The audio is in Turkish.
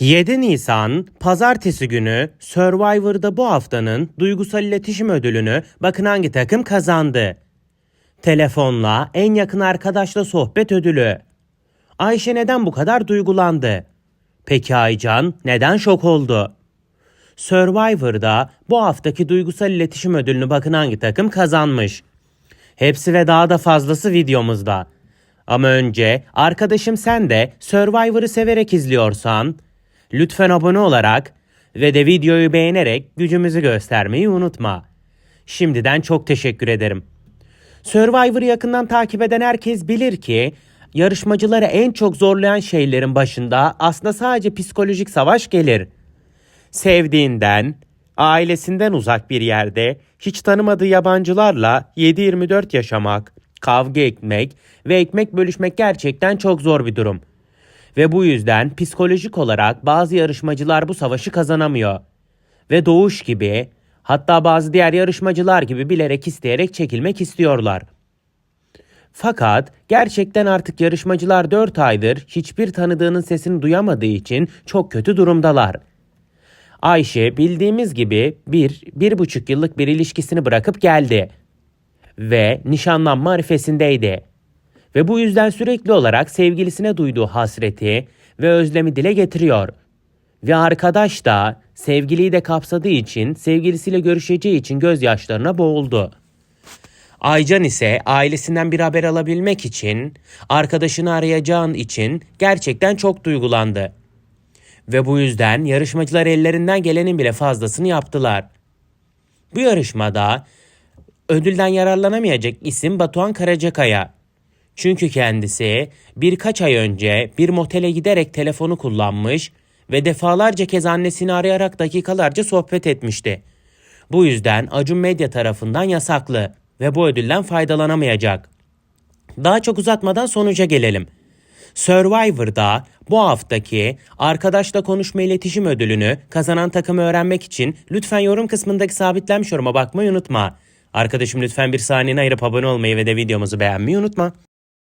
7 Nisan pazartesi günü Survivor'da bu haftanın duygusal iletişim ödülünü bakın hangi takım kazandı. Telefonla en yakın arkadaşla sohbet ödülü. Ayşe neden bu kadar duygulandı? Peki Aycan neden şok oldu? Survivor'da bu haftaki duygusal iletişim ödülünü bakın hangi takım kazanmış. Hepsi ve daha da fazlası videomuzda. Ama önce arkadaşım sen de Survivor'ı severek izliyorsan lütfen abone olarak ve de videoyu beğenerek gücümüzü göstermeyi unutma. Şimdiden çok teşekkür ederim. Survivor'ı yakından takip eden herkes bilir ki yarışmacıları en çok zorlayan şeylerin başında aslında sadece psikolojik savaş gelir. Sevdiğinden, ailesinden uzak bir yerde hiç tanımadığı yabancılarla 7-24 yaşamak, kavga etmek ve ekmek bölüşmek gerçekten çok zor bir durum. Ve bu yüzden psikolojik olarak bazı yarışmacılar bu savaşı kazanamıyor. Ve Doğuş gibi hatta bazı diğer yarışmacılar gibi bilerek isteyerek çekilmek istiyorlar. Fakat gerçekten artık yarışmacılar 4 aydır hiçbir tanıdığının sesini duyamadığı için çok kötü durumdalar. Ayşe bildiğimiz gibi bir, bir buçuk yıllık bir ilişkisini bırakıp geldi. Ve nişanlanma arifesindeydi. Ve bu yüzden sürekli olarak sevgilisine duyduğu hasreti ve özlemi dile getiriyor. Ve arkadaş da sevgiliyi de kapsadığı için sevgilisiyle görüşeceği için gözyaşlarına boğuldu. Aycan ise ailesinden bir haber alabilmek için, arkadaşını arayacağın için gerçekten çok duygulandı. Ve bu yüzden yarışmacılar ellerinden gelenin bile fazlasını yaptılar. Bu yarışmada ödülden yararlanamayacak isim Batuhan Karacakaya. Çünkü kendisi birkaç ay önce bir motele giderek telefonu kullanmış ve defalarca kez annesini arayarak dakikalarca sohbet etmişti. Bu yüzden Acun Medya tarafından yasaklı ve bu ödülden faydalanamayacak. Daha çok uzatmadan sonuca gelelim. Survivor'da bu haftaki arkadaşla konuşma iletişim ödülünü kazanan takımı öğrenmek için lütfen yorum kısmındaki sabitlenmiş yoruma bakmayı unutma. Arkadaşım lütfen bir saniyeni ayırıp abone olmayı ve de videomuzu beğenmeyi unutma.